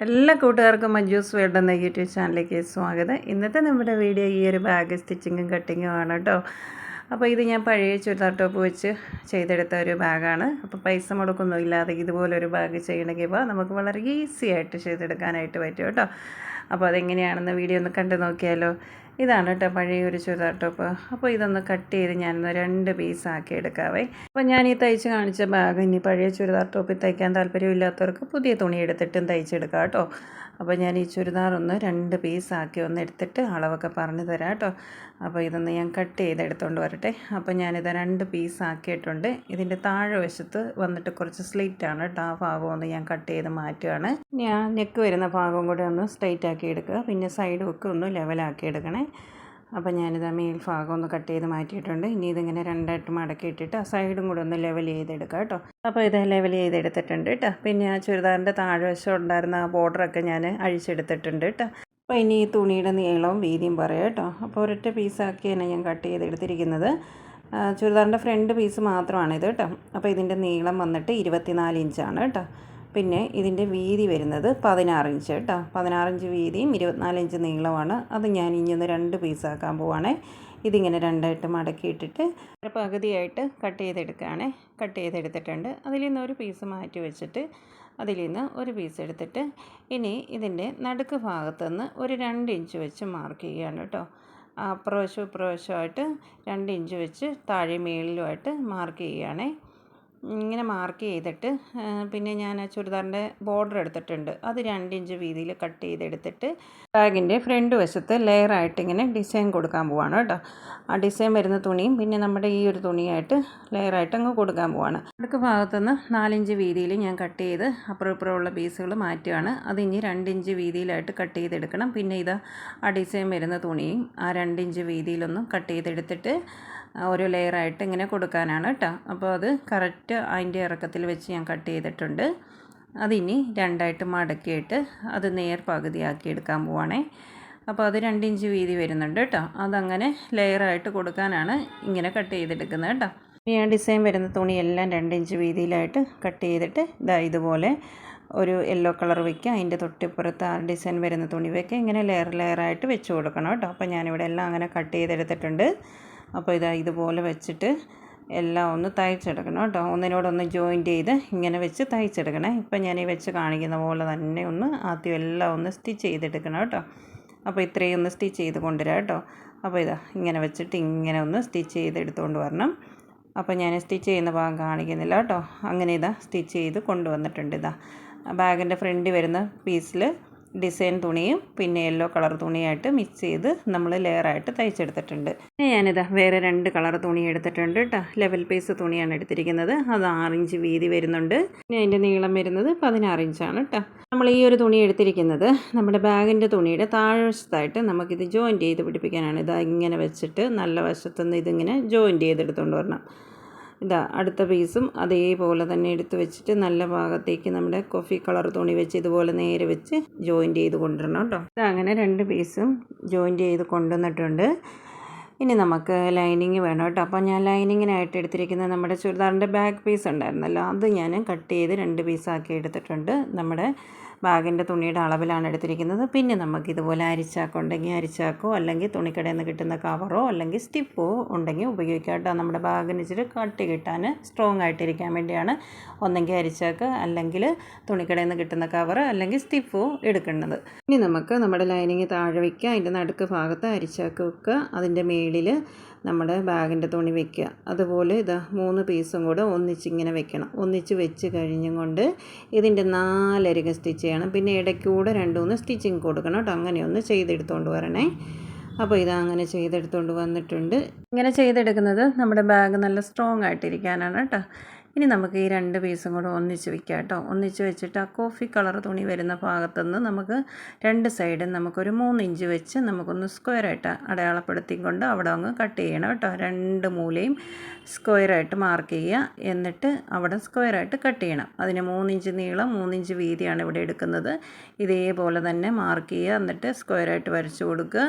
എല്ലാ കൂട്ടുകാർക്കും മഞ്ജൂസ് വേൾഡ് എന്ന യൂട്യൂബ് ചാനലിലേക്ക് സ്വാഗതം. ഇന്നത്തെ നമ്മുടെ വീഡിയോ ഈ ഒരു ബാഗ് സ്റ്റിച്ചിങ്ങും കട്ടിങ്ങും ആണ് കേട്ടോ അപ്പോൾ ഇത് ഞാൻ പഴയ ചുരിദാർ ടോപ്പ് വെച്ച് ചെയ്തെടുത്ത ഒരു ബാഗാണ്. അപ്പോൾ പൈസ മുടക്കൊന്നും ഇല്ലാതെ ഇതുപോലൊരു ബാഗ് ചെയ്യണമെങ്കിൽ നമുക്ക് വളരെ ഈസി ആയിട്ട് ചെയ്തെടുക്കാനായിട്ട് പറ്റും കേട്ടോ അപ്പോൾ അതെങ്ങനെയാണെന്ന് വീഡിയോ ഒന്ന് കണ്ടു നോക്കിയാലോ. ഇതാണ് കേട്ടോ പഴയ ഒരു ചുരിദാർ ടോപ്പ്. അപ്പോൾ ഇതൊന്ന് കട്ട് ചെയ്ത് ഞാനൊന്ന് രണ്ട് പീസാക്കി എടുക്കാവേ. അപ്പോൾ ഞാൻ ഈ തയ്ച്ച് കാണിച്ച ബാഗ് ഇനി പഴയ ചുരിദാർ ടോപ്പിൽ തയ്ക്കാൻ താല്പര്യമില്ലാത്തവർക്ക് പുതിയ തുണി എടുത്തിട്ടും തയ്ച്ചെടുക്കാം കേട്ടോ. അപ്പോൾ ഞാൻ ഈ ചുരിദാർ ഒന്ന് രണ്ട് പീസാക്കി ഒന്ന് എടുത്തിട്ട് അളവൊക്കെ പറഞ്ഞു തരാം കേട്ടോ. അപ്പോൾ ഇതൊന്ന് ഞാൻ കട്ട് ചെയ്ത് എടുത്തുകൊണ്ട് വരട്ടെ. അപ്പോൾ ഞാനിത് രണ്ട് പീസാക്കിയിട്ടുണ്ട് ഇതിന്റെ താഴെ വശത്ത് വന്നിട്ട് കുറച്ച് സ്ലീറ്റ് ആണ് കേട്ടോ. ആ ഭാഗം ഒന്ന് ഞാൻ കട്ട് ചെയ്ത് മാറ്റുകയാണ് ഞാൻ നെക്ക് വരുന്ന ഭാഗം കൂടെ ഒന്ന് സ്ട്രൈറ്റ് ആക്കി എടുക്കുക. പിന്നെ സൈഡ് ഒക്കെ ഒന്ന് ലെവലാക്കി എടുക്കണേ. അപ്പോൾ ഞാനിത് മേൽ ഭാഗം ഒന്ന് കട്ട് ചെയ്ത് മാറ്റിയിട്ടുണ്ട്. ഇനി ഇതിങ്ങനെ രണ്ടായിട്ട് മടക്കി ഇട്ടിട്ട് ആ സൈഡും കൂടെ ഒന്ന് ലെവൽ ചെയ്തെടുക്കാം കേട്ടോ. അപ്പോൾ ഇത് ലെവൽ ചെയ്തെടുത്തിട്ടുണ്ട് കേട്ടോ. പിന്നെ ആ ചുരിദാറിന്റെ താഴ്വശം ഉണ്ടായിരുന്ന ആ ബോർഡറൊക്കെ ഞാൻ അഴിച്ചെടുത്തിട്ടുണ്ട് കേട്ടോ. അപ്പോൾ ഇനി ഈ തുണിയുടെ നീളവും വീതിയും പറയാം കേട്ടോ. അപ്പോൾ ഒരൊറ്റ പീസാക്കിയാണ് ഞാൻ കട്ട് ചെയ്തെടുത്തിരിക്കുന്നത്. ചുരിദാറിന്റെ ഫ്രണ്ട് പീസ് മാത്രമാണ് ഇത് കേട്ടോ. അപ്പോൾ ഇതിന്റെ നീളം വന്നിട്ട് ഇരുപത്തിനാല് ഇഞ്ചാണ് കേട്ടോ. പിന്നെ ഇതിന്റെ വീതി വരുന്നത് പതിനാറ് ഇഞ്ച് കേട്ടോ. പതിനാറ് ഇഞ്ച് വീതിയും ഇരുപത്തിനാല് ഇഞ്ച് നീളമാണ് അത് ഞാൻ ഇഞ്ഞൊന്ന് രണ്ട് പീസാക്കാൻ പോവാണേ. ഇതിങ്ങനെ രണ്ടായിട്ട് മടക്കിയിട്ടിട്ട് പകുതിയായിട്ട് കട്ട് ചെയ്തെടുക്കുകയാണേ കട്ട് ചെയ്തെടുത്തിട്ടുണ്ട്. അതിൽ നിന്ന് ഒരു പീസ് മാറ്റി വെച്ചിട്ട് അതിൽ നിന്ന് ഒരു പീസ് എടുത്തിട്ട് ഇനി ഇതിന്റെ നടുക്ക് ഭാഗത്തുനിന്ന് ഒരു രണ്ട് ഇഞ്ച് വെച്ച് മാർക്ക് ചെയ്യുകയാണ് കേട്ടോ. അപ്രവശവും ഇപ്രവശമായിട്ട് രണ്ട് ഇഞ്ച് വെച്ച് താഴെ മേളിലുമായിട്ട് മാർക്ക് ചെയ്യുകയാണേ. ഇങ്ങനെ മാർക്ക് ചെയ്തിട്ട് പിന്നെ ഞാൻ ആ ചുരിദാറിന്റെ ബോർഡർ എടുത്തിട്ടുണ്ട്. അത് രണ്ട് ഇഞ്ച് വീതിയിൽ കട്ട് ചെയ്തെടുത്തിട്ട് ബാഗിന്റെ ഫ്രണ്ട് വശത്ത് ലെയറായിട്ട് ഇങ്ങനെ ഡിസൈൻ കൊടുക്കാൻ പോവാണ് കേട്ടോ. ആ ഡിസൈൻ വരുന്ന തുണിയും പിന്നെ നമ്മുടെ ഈ ഒരു തുണിയായിട്ട് ലെയറായിട്ട് അങ്ങ് കൊടുക്കാൻ പോവാണ്. അടുക്ക ഭാഗത്തുനിന്ന് നാലിഞ്ച് വീതിയിൽ ഞാൻ കട്ട് ചെയ്ത് അപ്പുറം ഇപ്പുറമുള്ള പീസുകൾ മാറ്റുകയാണ്. അത് ഇനി രണ്ടിഞ്ച് വീതിയിലായിട്ട് കട്ട് ചെയ്തെടുക്കണം. പിന്നെ ഇതാ ആ ഡിസൈൻ വരുന്ന തുണിയും ആ രണ്ടിഞ്ച് വീതിയിലൊന്നും കട്ട് ചെയ്തെടുത്തിട്ട് ഓരോ ലെയറായിട്ട് ഇങ്ങനെ കൊടുക്കാനാണ് കേട്ടോ അപ്പോൾ അത് കറക്റ്റ് അതിന്റെ ഇറക്കത്തിൽ വെച്ച് ഞാൻ കട്ട് ചെയ്തിട്ടുണ്ട്. അതിനി രണ്ടായിട്ട് മടക്കിയിട്ട് അത് നേർ പകുതിയാക്കി എടുക്കാൻ പോവാണേ. അപ്പോൾ അത് രണ്ട് ഇഞ്ച് വീതി വരുന്നുണ്ട് കേട്ടോ അതങ്ങനെ ലെയറായിട്ട് കൊടുക്കാനാണ് ഇങ്ങനെ കട്ട് ചെയ്തെടുക്കുന്നത് കേട്ടോ ഇനി ആ ഡിസൈൻ വരുന്ന തുണിയെല്ലാം രണ്ട് ഇഞ്ച് വീതിയിലായിട്ട് കട്ട് ചെയ്തിട്ട് ഇതാ ഇതുപോലെ ഒരു യെല്ലോ കളർ വയ്ക്കുക അതിന്റെ തൊട്ടിപ്പുറത്ത് ആ ഡിസൈൻ വരുന്ന തുണി വയ്ക്കുക ഇങ്ങനെ ലെയർ ലെയറായിട്ട് വെച്ച് കൊടുക്കണം കേട്ടോ അപ്പോൾ ഞാനിവിടെ എല്ലാം അങ്ങനെ കട്ട് ചെയ്തെടുത്തിട്ടുണ്ട്. അപ്പോൾ ഇതാ ഇതുപോലെ വെച്ചിട്ട് എല്ലാം ഒന്ന് തയ്ച്ചെടുക്കണം കേട്ടോ. ഒന്നിനോടൊന്ന് ജോയിന്റ് ചെയ്ത് ഇങ്ങനെ വെച്ച് തയ്ച്ചെടുക്കണേ. ഇപ്പം ഞാൻ ഈ വെച്ച് കാണിക്കുന്ന പോലെ തന്നെ ഒന്ന് ആദ്യം എല്ലാം ഒന്ന് സ്റ്റിച്ച് ചെയ്തെടുക്കണം കേട്ടോ. അപ്പോൾ ഇത്രയും ഒന്ന് സ്റ്റിച്ച് ചെയ്ത് കൊണ്ടുവരാം കേട്ടോ. അപ്പോൾ ഇതാ ഇങ്ങനെ വെച്ചിട്ട് ഇങ്ങനെ ഒന്ന് സ്റ്റിച്ച് ചെയ്തെടുത്തുകൊണ്ട് വരണം. അപ്പോൾ ഞാൻ സ്റ്റിച്ച് ചെയ്യുന്ന ഭാഗം കാണിക്കുന്നില്ല കേട്ടോ. അങ്ങനെ ഇതാ സ്റ്റിച്ച് ചെയ്ത് കൊണ്ടുവന്നിട്ടുണ്ട് ഇതാ. ബാഗിന്റെ ഫ്രണ്ടിൽ വരുന്ന പീസിൽ ഡിസൈൻ തുണിയും പിന്നെ യെല്ലോ കളർ തുണിയായിട്ട് മിക്സ് ചെയ്ത് നമ്മൾ ലെയറായിട്ട് തയ്ച്ചെടുത്തിട്ടുണ്ട്. പിന്നെ ഞാനിതാ വേറെ രണ്ട് കളർ തുണി എടുത്തിട്ടുണ്ട് കേട്ടോ. ലെവൽ പീസ് തുണിയാണ് എടുത്തിരിക്കുന്നത്. അത് ആറിഞ്ച് വീതി വരുന്നുണ്ട്. പിന്നെ അതിന്റെ നീളം വരുന്നത് പതിനാറ് ഇഞ്ചാണ് കേട്ടോ. നമ്മൾ ഈ ഒരു തുണി എടുത്തിരിക്കുന്നത് നമ്മുടെ ബാഗിന്റെ തുണിയുടെ താഴ്വശത്തായിട്ട് നമുക്കിത് ജോയിന്റ് ചെയ്ത് പിടിപ്പിക്കാനാണ്. ഇത് ഇങ്ങനെ വെച്ചിട്ട് നല്ല വശത്തുനിന്ന് ഇതിങ്ങനെ ജോയിന്റ് ചെയ്തെടുത്തുകൊണ്ട് വരണം. ഇതാ അടുത്ത പീസും അതേപോലെ തന്നെ എടുത്ത് വെച്ചിട്ട് നല്ല ഭാഗത്തേക്ക് നമ്മുടെ കോഫി കളർ തുണി വെച്ച് ഇതുപോലെ നേരെ വെച്ച് ജോയിന്റ് ചെയ്ത് കൊണ്ടുവരണം കേട്ടോ. അങ്ങനെ രണ്ട് പീസും ജോയിന്റ് ചെയ്ത് കൊണ്ടുവന്നിട്ടുണ്ട്. ഇനി നമുക്ക് ലൈനിങ് വേണം കേട്ടോ. അപ്പോൾ ഞാൻ ലൈനിങ്ങിനായിട്ട് എടുത്തിരിക്കുന്ന നമ്മുടെ ചുരിദാറിന്റെ ബാക്ക് പീസ് ഉണ്ടായിരുന്നല്ലോ അത് ഞാൻ കട്ട് ചെയ്ത് രണ്ട് പീസാക്കി എടുത്തിട്ടുണ്ട് നമ്മുടെ ബാഗിന്റെ തുണിയുടെ അളവിലാണ് എടുത്തിരിക്കുന്നത്. പിന്നെ നമുക്ക് ഇതുപോലെ അരിച്ചാക്കോ ഉണ്ടെങ്കിൽ അരിച്ചാക്കോ അല്ലെങ്കിൽ തുണിക്കടയിൽ നിന്ന് കിട്ടുന്ന കവറോ അല്ലെങ്കിൽ സ്റ്റിപ്പോ ഉണ്ടെങ്കിൽ ഉപയോഗിക്കാം കേട്ടോ. നമ്മുടെ ബാഗിന് ഇച്ചിരി കട്ടി കിട്ടാൻ സ്ട്രോങ് ആയിട്ടിരിക്കാൻ വേണ്ടിയാണ് ഒന്നെങ്കിൽ അരിച്ചാക്ക് അല്ലെങ്കിൽ തുണിക്കടയിൽ നിന്ന് കിട്ടുന്ന കവർ അല്ലെങ്കിൽ സ്റ്റിപ്പോ എടുക്കേണ്ടത്. ഇനി നമുക്ക് നമ്മുടെ ലൈനിങ് താഴെ വയ്ക്കുക അതിന്റെ നടുക്ക് ഭാഗത്ത് അരിച്ചാക്ക് വെക്കുക അതിന്റെ മേളിൽ നമ്മുടെ ബാഗിന്റെ തുണി വെക്കുക. അതുപോലെ ഇതാ മൂന്ന് പീസും കൂടെ ഒന്നിച്ചിങ്ങനെ വെക്കണം. ഒന്നിച്ച് വെച്ച് കഴിഞ്ഞും കൊണ്ട് ഇതിന്റെ നാലരിക സ്റ്റിച്ച് ചെയ്യണം. പിന്നെ ഇടയ്ക്കൂടെ രണ്ട് മൂന്ന് സ്റ്റിച്ചിങ് കൊടുക്കണം കേട്ടോ. അങ്ങനെ ഒന്ന് ചെയ്തെടുത്തുകൊണ്ട് വരണേ. അപ്പോൾ ഇത് അങ്ങനെ ചെയ്തെടുത്തുകൊണ്ട് വന്നിട്ടുണ്ട്. ഇങ്ങനെ ചെയ്തെടുക്കുന്നത് നമ്മുടെ ബാഗ് നല്ല സ്ട്രോങ് ആയിട്ടിരിക്കാനാണ് കേട്ടോ. ഇനി നമുക്ക് ഈ രണ്ട് പീസും കൂടെ ഒന്നിച്ച് വയ്ക്കാം കേട്ടോ. ഒന്നിച്ച് വെച്ചിട്ട് ആ കോഫി കളർ തുണി വരുന്ന ഭാഗത്തുനിന്ന് നമുക്ക് രണ്ട് സൈഡും നമുക്കൊരു മൂന്ന് ഇഞ്ച് വെച്ച് നമുക്കൊന്ന് സ്ക്വയറായിട്ട് അടയാളപ്പെടുത്തിക്കൊണ്ട് അവിടെ അങ്ങ് കട്ട് ചെയ്യണം കേട്ടോ. രണ്ട് മൂലയും സ്ക്വയറായിട്ട് മാർക്ക് ചെയ്യുക. എന്നിട്ട് അവിടെ സ്ക്വയറായിട്ട് കട്ട് ചെയ്യണം. അതിന് മൂന്നിഞ്ച് നീളം മൂന്നിഞ്ച് വീതിയാണ് ഇവിടെ എടുക്കുന്നത്. ഇതേപോലെ തന്നെ മാർക്ക് ചെയ്യുക. എന്നിട്ട് സ്ക്വയറായിട്ട് വരച്ചു കൊടുക്കുക.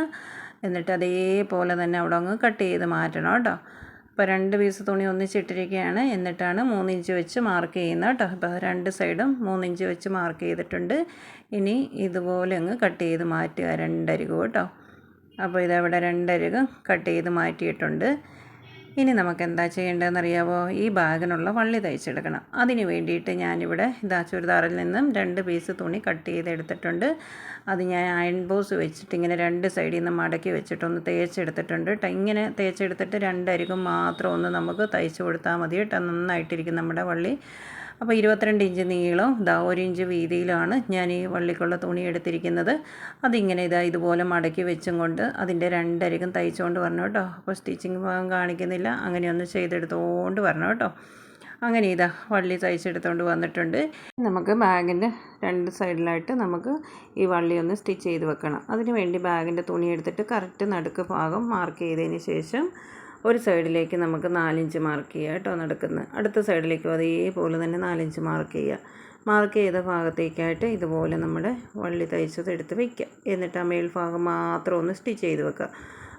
എന്നിട്ട് അതേപോലെ തന്നെ അവിടെ അങ്ങ് കട്ട് ചെയ്ത് മാറ്റണം കേട്ടോ. അപ്പോൾ രണ്ട് പീസ് തുണി ഒന്നിച്ചിട്ടിരിക്കുകയാണ്. എന്നിട്ടാണ് മൂന്നിഞ്ച് വെച്ച് മാർക്ക് ചെയ്യുന്നത് കേട്ടോ. അപ്പോൾ രണ്ട് സൈഡും മൂന്നിഞ്ച് വെച്ച് മാർക്ക് ചെയ്തിട്ടുണ്ട്. ഇനി ഇതുപോലെ അങ്ങ് കട്ട് ചെയ്ത് മാറ്റുക. രണ്ടരികും കേട്ടോ. അപ്പോൾ ഇതവിടെ രണ്ടരികും കട്ട് ചെയ്ത് മാറ്റിയിട്ടുണ്ട്. ഇനി നമുക്ക് എന്താ ചെയ്യേണ്ടതെന്ന് അറിയാവോ ഈ ബാഗിനുള്ള വള്ളി തയ്ച്ചെടുക്കണം. അതിന് വേണ്ടിയിട്ട് ഞാനിവിടെ ഇതാ ചുരിദാറിൽ നിന്നും രണ്ട് പീസ് തുണി കട്ട് ചെയ്തെടുത്തിട്ടുണ്ട്. അത് ഞാൻ അയൺ ബോസ് വെച്ചിട്ട് ഇങ്ങനെ രണ്ട് സൈഡിൽ നിന്ന് മടക്കി വെച്ചിട്ടൊന്ന് തേച്ചെടുത്തിട്ടുണ്ട് കേട്ടോ ഇങ്ങനെ തേച്ചെടുത്തിട്ട് രണ്ടരികും മാത്രം ഒന്ന് നമുക്ക് തയ്ച്ചു കൊടുത്താൽ മതി കേട്ടോ നന്നായിട്ടിരിക്കും നമ്മുടെ വള്ളി. അപ്പോൾ ഇരുപത്തിരണ്ട് ഇഞ്ച് നീളം ഇതാ ഒരു ഇഞ്ച് വീതിയിലാണ് ഞാൻ ഈ വള്ളിക്കുള്ള തുണി എടുത്തിരിക്കുന്നത്. അതിങ്ങനെ ഇതാ ഇതുപോലെ മടക്കി വെച്ചും കൊണ്ട് അതിന്റെ രണ്ടരികം തയ്ച്ചുകൊണ്ട് വരണം കേട്ടോ. അപ്പോൾ സ്റ്റിച്ചിങ് ഭാഗം കാണിക്കുന്നില്ല. അങ്ങനെ ഒന്ന് ചെയ്തെടുത്തുകൊണ്ട് വരണം കേട്ടോ. അങ്ങനെ ഇതാ വള്ളി തയ്ച്ചെടുത്തുകൊണ്ട് വന്നിട്ടുണ്ട്. നമുക്ക് ബാഗിന്റെ രണ്ട് സൈഡിലായിട്ട് നമുക്ക് ഈ വള്ളി ഒന്ന് സ്റ്റിച്ച് ചെയ്ത് വെക്കണം. അതിന് വേണ്ടി ബാഗിന്റെ തുണി എടുത്തിട്ട് കറക്റ്റ് നടുക്ക് ഭാഗം മാർക്ക് ചെയ്തതിന് ശേഷം ഒരു സൈഡിലേക്ക് നമുക്ക് നാലിഞ്ച് മാർക്ക് ചെയ്യുക കേട്ടോ നടക്കുന്നത് അടുത്ത സൈഡിലേക്കും അതേപോലെ തന്നെ നാലിഞ്ച് മാർക്ക് ചെയ്യുക മാർക്ക് ചെയ്ത ഭാഗത്തേക്കായിട്ട് ഇതുപോലെ നമ്മുടെ വള്ളി തയ്ച്ചത് എടുത്ത് വയ്ക്കുക എന്നിട്ട് ആ മേൽഭാഗം മാത്രം ഒന്ന് സ്റ്റിച്ച് ചെയ്ത് വെക്കുക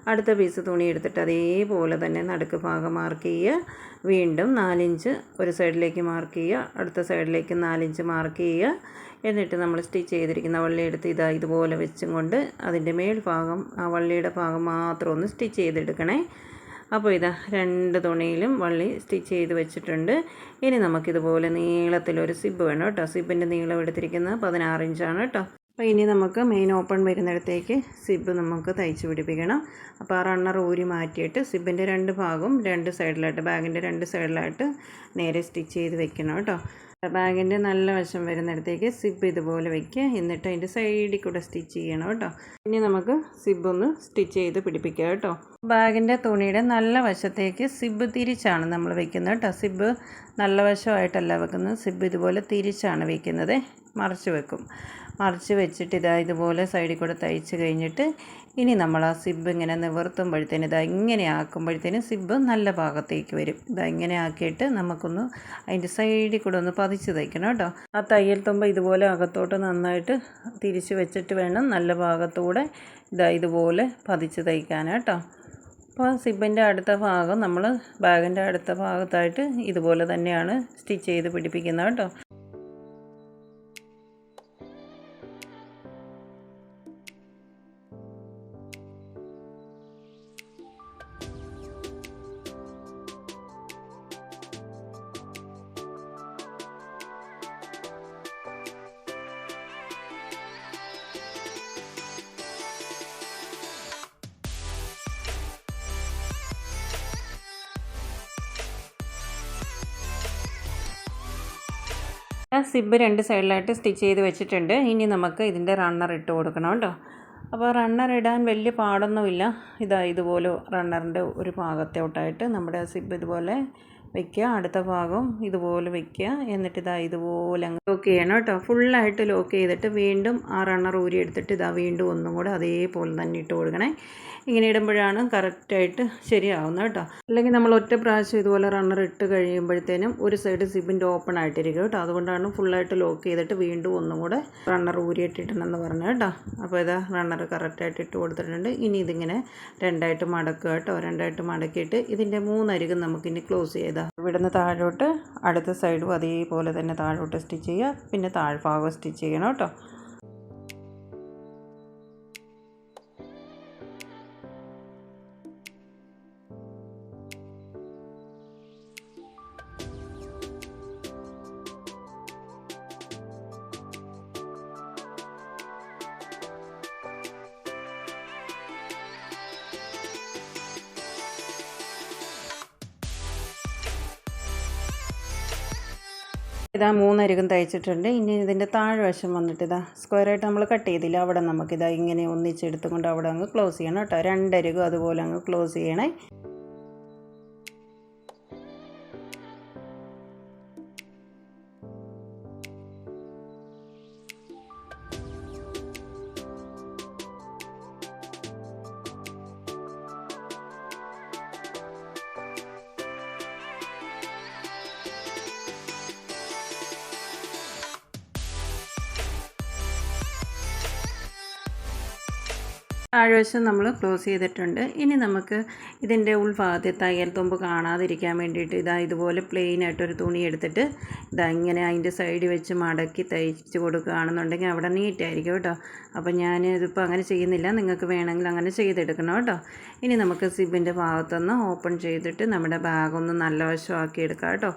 അടുത്ത പീസ് തുണി എടുത്തിട്ട് അതേപോലെ തന്നെ നടുക്ക് ഭാഗം മാർക്ക് ചെയ്യുക വീണ്ടും നാലിഞ്ച് ഒരു സൈഡിലേക്ക് മാർക്ക് ചെയ്യുക അടുത്ത സൈഡിലേക്ക് നാലിഞ്ച് മാർക്ക് ചെയ്യുക എന്നിട്ട് നമ്മൾ സ്റ്റിച്ച് ചെയ്തിരിക്കുന്ന വള്ളി എടുത്ത് ഇതാ ഇതുപോലെ വെച്ചും കൊണ്ട് അതിന്റെ മേൽഭാഗം ആ വള്ളിയുടെ ഭാഗം മാത്രം ഒന്ന് സ്റ്റിച്ച് ചെയ്തെടുക്കണേ. അപ്പോൾ ഇതാ രണ്ട് തുണിയിലും വള്ളി സ്റ്റിച്ച് ചെയ്ത് വെച്ചിട്ടുണ്ട്. ഇനി നമുക്കിതുപോലെ നീളത്തിലൊരു സിബ് വേണം കേട്ടോ. സിബിന്റെ നീളം എടുത്തിരിക്കുന്നത് പതിനാറ് ഇഞ്ചാണ് കേട്ടോ. അപ്പോൾ ഇനി നമുക്ക് മെയിൻ ഓപ്പൺ വരുന്നിടത്തേക്ക് സിബ് നമുക്ക് തയ്ച്ച് പിടിപ്പിക്കണം. അപ്പോൾ ആ റണ്ണർ ഊരി മാറ്റിയിട്ട് സിബിന്റെ രണ്ട് ഭാഗവും രണ്ട് സൈഡിലായിട്ട് ബാഗിന്റെ രണ്ട് സൈഡിലായിട്ട് നേരെ സ്റ്റിച്ച് ചെയ്ത് വെക്കണം കേട്ടോ. ബാഗിന്റെ നല്ല വശം വരുന്നിടത്തേക്ക് സിബ് ഇതുപോലെ വയ്ക്കുക എന്നിട്ട് അതിന്റെ സൈഡിൽ കൂടെ സ്റ്റിച്ച് ചെയ്യണം കേട്ടോ. ഇനി നമുക്ക് സിബ് ഒന്ന് സ്റ്റിച്ച് ചെയ്ത് പിടിപ്പിക്കുക കേട്ടോ. ബാഗിന്റെ തുണിയുടെ നല്ല വശത്തേക്ക് സിബ് തിരിച്ചാണ് നമ്മൾ വെക്കുന്നത് കേട്ടോ. സിബ് നല്ല വശമായിട്ടല്ല വെക്കുന്നത്. സിബ് ഇതുപോലെ തിരിച്ചാണ് വെക്കുന്നത്. മറിച്ച് വെക്കും. മറിച്ച് വെച്ചിട്ട് ഇതാ ഇതുപോലെ സൈഡിൽ കൂടെ തയ്ച്ച് കഴിഞ്ഞിട്ട് ഇനി നമ്മൾ ആ സിബ് ഇങ്ങനെ നിവർത്തുമ്പോഴത്തേന് ഇതാ ഇങ്ങനെ ആക്കുമ്പോഴത്തേന് സിബ് നല്ല ഭാഗത്തേക്ക് വരും. ഇതാ ഇങ്ങനെ ആക്കിയിട്ട് നമുക്കൊന്ന് അതിന്റെ സൈഡിൽ കൂടെ ഒന്ന് പതിച്ച് തയ്ക്കണം കേട്ടോ. ആ തയ്യൽ തുമ്പ ഇതുപോലെ അകത്തോട്ട് നന്നായിട്ട് തിരിച്ച് വെച്ചിട്ട് വേണം നല്ല ഭാഗത്തൂടെ ഇതാ ഇതുപോലെ പതിച്ച് തയ്ക്കാൻ കേട്ടോ. അപ്പോൾ സിബിന്റെ അടുത്ത ഭാഗം നമ്മൾ ബാഗിന്റെ അടുത്ത ഭാഗത്തായിട്ട് ഇതുപോലെ തന്നെയാണ് സ്റ്റിച്ച് ചെയ്ത് പിടിപ്പിക്കുന്നത് കേട്ടോ. സിബ് രണ്ട് സൈഡിലായിട്ട് സ്റ്റിച്ച് ചെയ്ത് വെച്ചിട്ടുണ്ട്. ഇനി നമുക്ക് ഇതിന്റെ റണ്ണർ ഇട്ട് കൊടുക്കണം കേട്ടോ. അപ്പോൾ റണ്ണർ ഇടാൻ വലിയ പാടൊന്നുമില്ല. ഇതാ ഇതുപോലെ റണ്ണറിന്റെ ഒരു ഭാഗത്തോട്ടായിട്ട് നമ്മുടെ സിബ് ഇതുപോലെ വെക്കുക. അടുത്ത ഭാഗം ഇതുപോലെ വെക്കുക. എന്നിട്ട് ഇതാ ഇതുപോലെ അങ്ങ് ലോക്ക് ചെയ്യണം കേട്ടോ. ഫുള്ളായിട്ട് ലോക്ക് ചെയ്തിട്ട് വീണ്ടും ആ റണ്ണർ ഊരി എടുത്തിട്ട് ഇതാ വീണ്ടും ഒന്നും കൂടെ അതേപോലെ തന്നെ ഇട്ട് കൊടുക്കണേ. ഇങ്ങനെ ഇടുമ്പോഴാണ് കറക്റ്റായിട്ട് ശരിയാവുന്നത് കേട്ടോ. അല്ലെങ്കിൽ നമ്മൾ ഒറ്റ പ്രാവശ്യം ഇതുപോലെ റണ്ണർ ഇട്ട് കഴിയുമ്പോഴത്തേനും ഒരു സൈഡ് സിബിന്റെ ഓപ്പൺ ആയിട്ടിരിക്കും കേട്ടോ. അതുകൊണ്ടാണ് ഫുള്ളായിട്ട് ലോക്ക് ചെയ്തിട്ട് വീണ്ടും ഒന്നും കൂടെ റണ്ണർ ഊരിയിട്ടിട്ടുണ്ടെന്ന് പറഞ്ഞു കേട്ടോ. അപ്പോൾ ഇതാ റണ്ണർ കറക്റ്റായിട്ട് ഇട്ട് കൊടുത്തിട്ടുണ്ട്. ഇനി ഇതിങ്ങനെ രണ്ടായിട്ട് മടക്കുക കേട്ടോ. രണ്ടായിട്ട് മടക്കിയിട്ട് ഇതിന്റെ മൂന്നരികും നമുക്കിനി ക്ലോസ് ചെയ്താൽ ഇവിടുന്ന് താഴോട്ട് അടുത്ത സൈഡും അതേപോലെ തന്നെ താഴോട്ട് സ്റ്റിച്ച് ചെയ്യുക. പിന്നെ താഴ്ഭാഗം സ്റ്റിച്ച് ചെയ്യണം കേട്ടോ. ഇതാ മൂന്നരികം തയ്ച്ചിട്ടുണ്ട്. ഇനി ഇതിന്റെ താഴ്വശം വന്നിട്ട് ഇതാ സ്ക്വയറായിട്ട് നമ്മൾ കട്ട് ചെയ്തില്ല. അവിടെ നമുക്കിതാ ഇങ്ങനെ ഒന്നിച്ചെടുത്തുകൊണ്ട് അവിടെ അങ്ങ് ക്ലോസ് ചെയ്യണം കേട്ടോ. രണ്ടരികും അതുപോലെ അങ്ങ് ക്ലോസ് ചെയ്യണേ. താഴ്വശം നമ്മൾ ക്ലോസ് ചെയ്തിട്ടുണ്ട്. ഇനി നമുക്ക് ഇതിന്റെ ഉൾഭാഗത്തെ തയ്യൽ തുമ്പ് കാണാതിരിക്കാൻ വേണ്ടിയിട്ട് ഇതാ ഇതുപോലെ പ്ലെയിൻ ആയിട്ടൊരു തുണി എടുത്തിട്ട് ഇതാ ഇങ്ങനെ അതിന്റെ സൈഡിൽ വെച്ച് മടക്കി തയ്ച്ച് കൊടുക്കുകയാണെന്നുണ്ടെങ്കിൽ അവിടെ നീറ്റായിരിക്കും കേട്ടോ. അപ്പോൾ ഞാൻ ഇതിപ്പോൾ അങ്ങനെ ചെയ്യുന്നില്ല. നിങ്ങൾക്ക് വേണമെങ്കിൽ അങ്ങനെ ചെയ്തെടുക്കണം കേട്ടോ. ഇനി നമുക്ക് സിബിന്റെ ഭാഗത്തൊന്ന് ഓപ്പൺ ചെയ്തിട്ട് നമ്മുടെ ബാഗൊന്ന് നല്ല വശമാക്കി എടുക്കാം കേട്ടോ.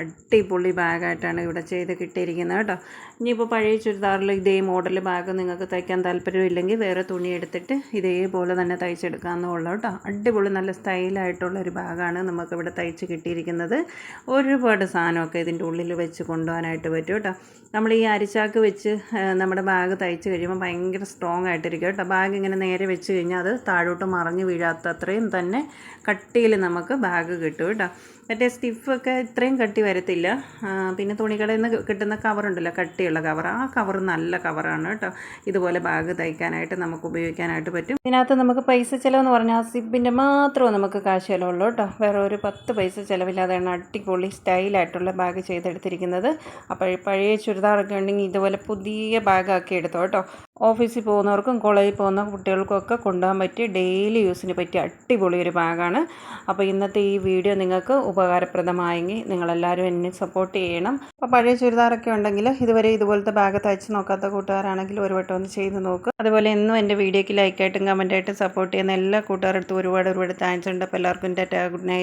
അടിപൊളി ബാഗായിട്ടാണ് ഇവിടെ ചെയ്ത് കിട്ടിയിരിക്കുന്നത് കേട്ടോ. ഇനിയിപ്പോൾ പഴയ ചുരിദാറിൽ ഇതേ മോഡൽ ബാഗ് നിങ്ങൾക്ക് തയ്ക്കാൻ താല്പര്യമില്ലെങ്കിൽ വേറെ തുണി എടുത്തിട്ട് ഇതേപോലെ തന്നെ തയ്ച്ചെടുക്കാമെന്നേ ഉള്ളൂ കേട്ടോ. അടിപൊളി നല്ല സ്റ്റൈലായിട്ടുള്ള ഒരു ബാഗാണ് നമുക്കിവിടെ തയ്ച്ച് കിട്ടിയിരിക്കുന്നത്. ഒരുപാട് സാധനമൊക്കെ ഇതിന്റെ ഉള്ളിൽ വെച്ച് കൊണ്ടുപോകാനായിട്ട് പറ്റും കേട്ടോ. നമ്മൾ ഈ അരിച്ചാക്ക് വെച്ച് നമ്മുടെ ബാഗ് തയ്ച്ച് കഴിയുമ്പോൾ ഭയങ്കര സ്ട്രോങ് ആയിട്ടിരിക്കും കേട്ടോ. ബാഗ് ഇങ്ങനെ നേരെ വെച്ച് കഴിഞ്ഞാൽ അത് താഴോട്ട് മറിഞ്ഞ് വീഴാത്ത അത്രയും തന്നെ കട്ടിയിൽ നമുക്ക് ബാഗ് കിട്ടും കേട്ടോ. മറ്റേ സ്റ്റിഫൊക്കെ ഇത്രയും കട്ടി വരത്തില്ല. പിന്നെ തുണിക്കടയിൽ നിന്ന് കിട്ടുന്ന കവറുണ്ടല്ലോ കട്ടിയുള്ള കവർ ആ കവർ നല്ല കവറാണ് കേട്ടോ. ഇതുപോലെ ബാഗ് തയ്ക്കാനായിട്ട് നമുക്ക് ഉപയോഗിക്കാനായിട്ട് പറ്റും. ഇതിനകത്ത് നമുക്ക് പൈസ ചിലവെന്ന് പറഞ്ഞാൽ സിബിന്റെ മാത്രമേ നമുക്ക് കാശ് ചിലവുള്ളൂ കേട്ടോ. വേറെ ഒരു പത്ത് പൈസ ചിലവില്ലാതെയാണ് അടിപൊളി സ്റ്റൈലായിട്ടുള്ള ബാഗ് ചെയ്തെടുത്തിരിക്കുന്നത്. അപ്പോൾ പഴയ ചുരിദാറൊക്കെ ഉണ്ടെങ്കിൽ ഇതുപോലെ പുതിയ ബാഗാക്കി എടുത്തോ കേട്ടോ. ഓഫീസിൽ പോകുന്നവർക്കും കോളേജിൽ പോകുന്ന കുട്ടികൾക്കൊക്കെ കൊണ്ടുപോകാൻ പറ്റിയ ഡെയിലി യൂസിന് പറ്റിയ അടിപൊളി ഒരു ബാഗാണ് അപ്പോൾ ഇന്നത്തെ ഈ വീഡിയോ നിങ്ങൾക്ക് ഉപകാരപ്രദമായെങ്കിൽ നിങ്ങളെല്ലാവരും എന്നെ സപ്പോർട്ട് ചെയ്യണം. അപ്പോൾ പഴയ ചുരിദാറൊക്കെ ഉണ്ടെങ്കിൽ ഇതുവരെ ഇതുപോലത്തെ ബാഗ് തയ്ച്ച് നോക്കാത്ത കൂട്ടുകാരാണെങ്കിൽ ഒരു വട്ടം ഒന്ന് ചെയ്ത് നോക്കുക അതുപോലെ എന്നും എന്റെ വീഡിയോയ്ക്ക് ലൈക്കായിട്ടും കമന്റായിട്ടും സപ്പോർട്ട് ചെയ്യുന്ന എല്ലാ കൂട്ടുകാരുടെ അടുത്തും ഒരുപാട് ഒരുപാട് താങ്ക്സ് ഉണ്ട്. അപ്പോൾ എല്ലാവർക്കും ടാറ്റാ ഗുഡ് നൈറ്റ്.